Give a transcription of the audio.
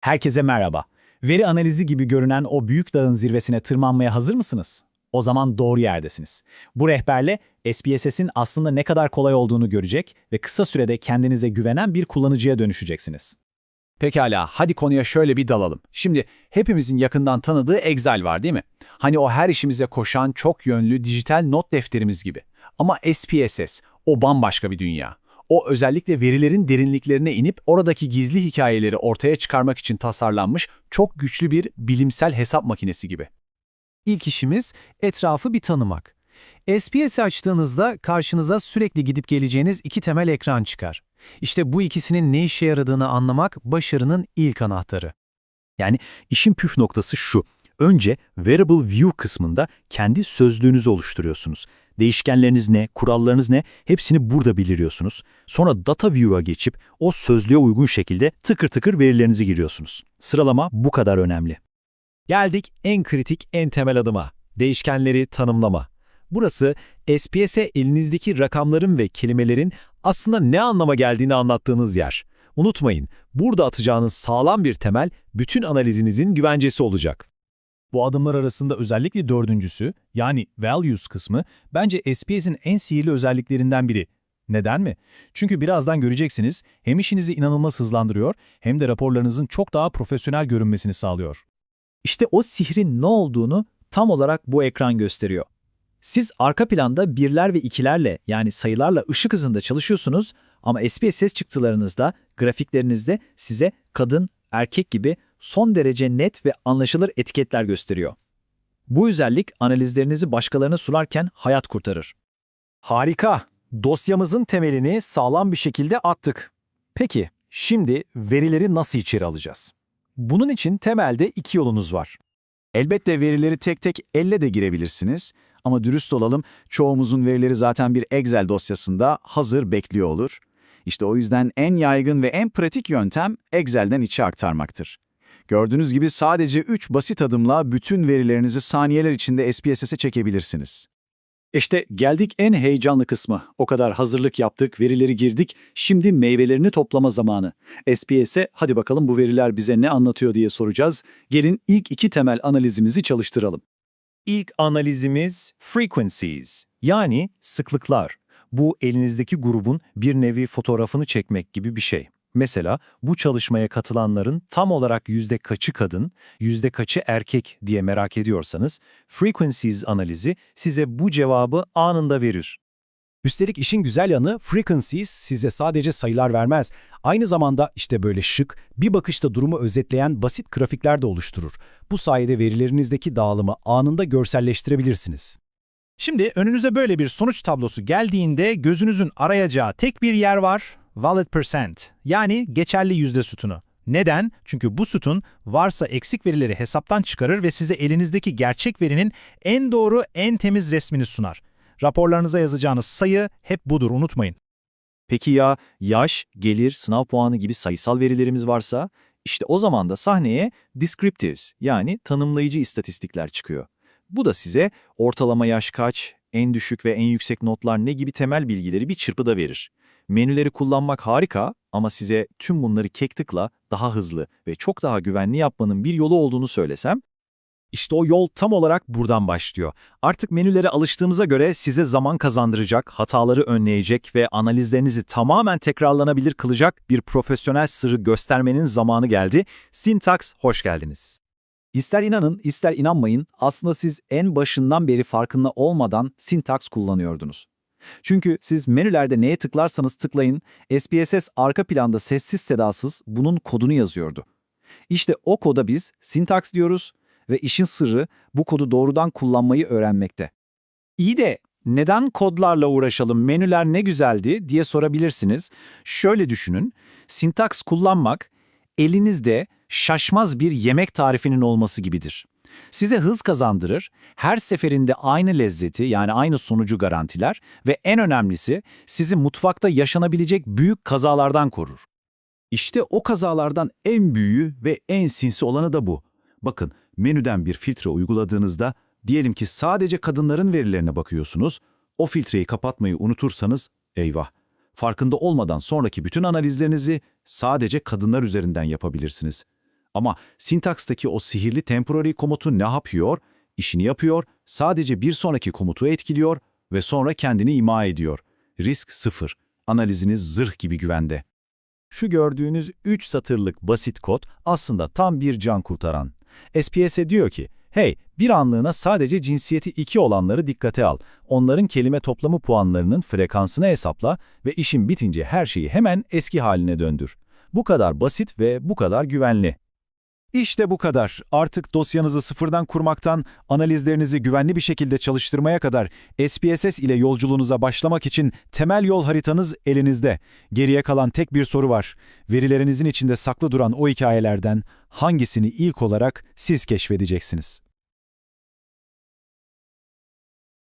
Herkese merhaba. Veri analizi gibi görünen o büyük dağın zirvesine tırmanmaya hazır mısınız? O zaman doğru yerdesiniz. Bu rehberle SPSS'in aslında ne kadar kolay olduğunu görecek ve kısa sürede kendinize güvenen bir kullanıcıya dönüşeceksiniz. Pekala, hadi konuya şöyle bir dalalım. Şimdi hepimizin yakından tanıdığı Excel var değil mi? Hani o her işimize koşan çok yönlü dijital not defterimiz gibi. Ama SPSS, o bambaşka bir dünya. O özellikle verilerin derinliklerine inip oradaki gizli hikayeleri ortaya çıkarmak için tasarlanmış çok güçlü bir bilimsel hesap makinesi gibi. İlk işimiz etrafı bir tanımak. SPS açtığınızda karşınıza sürekli gidip geleceğiniz iki temel ekran çıkar. İşte bu ikisinin ne işe yaradığını anlamak başarının ilk anahtarı. Yani işin püf noktası şu. Önce Variable View kısmında kendi sözlüğünüzü oluşturuyorsunuz. Değişkenleriniz ne, kurallarınız ne hepsini burada belirliyorsunuz. Sonra Data View'a geçip o sözlüğe uygun şekilde tıkır tıkır verilerinizi giriyorsunuz. Sıralama bu kadar önemli. Geldik en kritik, en temel adıma. Değişkenleri tanımlama. Burası SPS'e elinizdeki rakamların ve kelimelerin aslında ne anlama geldiğini anlattığınız yer. Unutmayın, burada atacağınız sağlam bir temel bütün analizinizin güvencesi olacak. Bu adımlar arasında özellikle dördüncüsü, yani values kısmı, bence SPS'in en sihirli özelliklerinden biri. Neden mi? Çünkü birazdan göreceksiniz, hem işinizi inanılmaz hızlandırıyor, hem de raporlarınızın çok daha profesyonel görünmesini sağlıyor. İşte o sihrin ne olduğunu tam olarak bu ekran gösteriyor. Siz arka planda birler ve ikilerle yani sayılarla ışık hızında çalışıyorsunuz ama SPSS çıktılarınızda, grafiklerinizde size kadın, erkek gibi son derece net ve anlaşılır etiketler gösteriyor. Bu özellik analizlerinizi başkalarına sunarken hayat kurtarır. Harika! Dosyamızın temelini sağlam bir şekilde attık. Peki, şimdi verileri nasıl içeri alacağız? Bunun için temelde iki yolunuz var. Elbette verileri tek tek elle de girebilirsiniz ama dürüst olalım çoğumuzun verileri zaten bir Excel dosyasında hazır bekliyor olur. İşte o yüzden en yaygın ve en pratik yöntem Excel'den içe aktarmaktır. Gördüğünüz gibi sadece 3 basit adımla bütün verilerinizi saniyeler içinde SPSS'e çekebilirsiniz. İşte geldik en heyecanlı kısmı. O kadar hazırlık yaptık, verileri girdik. Şimdi meyvelerini toplama zamanı. SPS'e hadi bakalım bu veriler bize ne anlatıyor diye soracağız. Gelin ilk iki temel analizimizi çalıştıralım. İlk analizimiz frequencies yani sıklıklar. Bu elinizdeki grubun bir nevi fotoğrafını çekmek gibi bir şey. Mesela bu çalışmaya katılanların tam olarak yüzde kaçı kadın, yüzde kaçı erkek diye merak ediyorsanız, frequencies analizi size bu cevabı anında verir. Üstelik işin güzel yanı frequencies size sadece sayılar vermez. Aynı zamanda işte böyle şık, bir bakışta durumu özetleyen basit grafikler de oluşturur. Bu sayede verilerinizdeki dağılımı anında görselleştirebilirsiniz. Şimdi önünüze böyle bir sonuç tablosu geldiğinde gözünüzün arayacağı tek bir yer var, valid percent yani geçerli yüzde sütunu. Neden? Çünkü bu sütun varsa eksik verileri hesaptan çıkarır ve size elinizdeki gerçek verinin en doğru, en temiz resmini sunar. Raporlarınıza yazacağınız sayı hep budur unutmayın. Peki ya yaş, gelir, sınav puanı gibi sayısal verilerimiz varsa? İşte o zaman da sahneye descriptives yani tanımlayıcı istatistikler çıkıyor. Bu da size ortalama yaş kaç, en düşük ve en yüksek notlar ne gibi temel bilgileri bir çırpıda verir. Menüleri kullanmak harika ama size tüm bunları kek tıkla daha hızlı ve çok daha güvenli yapmanın bir yolu olduğunu söylesem, İşte o yol tam olarak buradan başlıyor. Artık menülere alıştığımıza göre size zaman kazandıracak, hataları önleyecek ve analizlerinizi tamamen tekrarlanabilir kılacak bir profesyonel sırrı göstermenin zamanı geldi. Syntax, hoş geldiniz. İster inanın, ister inanmayın, aslında siz en başından beri farkında olmadan syntax kullanıyordunuz. Çünkü siz menülerde neye tıklarsanız tıklayın, SPSS arka planda sessiz sedasız bunun kodunu yazıyordu. İşte o koda biz syntax diyoruz ve işin sırrı bu kodu doğrudan kullanmayı öğrenmekte. İyi de neden kodlarla uğraşalım, menüler ne güzeldi diye sorabilirsiniz. Şöyle düşünün, syntax kullanmak elinizde şaşmaz bir yemek tarifinin olması gibidir. Size hız kazandırır, her seferinde aynı lezzeti yani aynı sonucu garantiler ve en önemlisi sizi mutfakta yaşanabilecek büyük kazalardan korur. İşte o kazalardan en büyüğü ve en sinsi olanı da bu. Bakın menüden bir filtre uyguladığınızda diyelim ki sadece kadınların verilerine bakıyorsunuz. O filtreyi kapatmayı unutursanız eyvah. Farkında olmadan sonraki bütün analizlerinizi sadece kadınlar üzerinden yapabilirsiniz. Ama sintakstaki o sihirli temporary komutu ne yapıyor? İşini yapıyor, sadece bir sonraki komutu etkiliyor ve sonra kendini ima ediyor. Risk sıfır. Analiziniz zırh gibi güvende. Şu gördüğünüz 3 satırlık basit kod aslında tam bir can kurtaran. SPS'e diyor ki, hey bir anlığına sadece cinsiyeti 2 olanları dikkate al. Onların kelime toplamı puanlarının frekansını hesapla ve işin bitince her şeyi hemen eski haline döndür. Bu kadar basit ve bu kadar güvenli. İşte bu kadar. Artık dosyanızı sıfırdan kurmaktan analizlerinizi güvenli bir şekilde çalıştırmaya kadar SPSS ile yolculuğunuza başlamak için temel yol haritanız elinizde. Geriye kalan tek bir soru var. Verilerinizin içinde saklı duran o hikayelerden hangisini ilk olarak siz keşfedeceksiniz?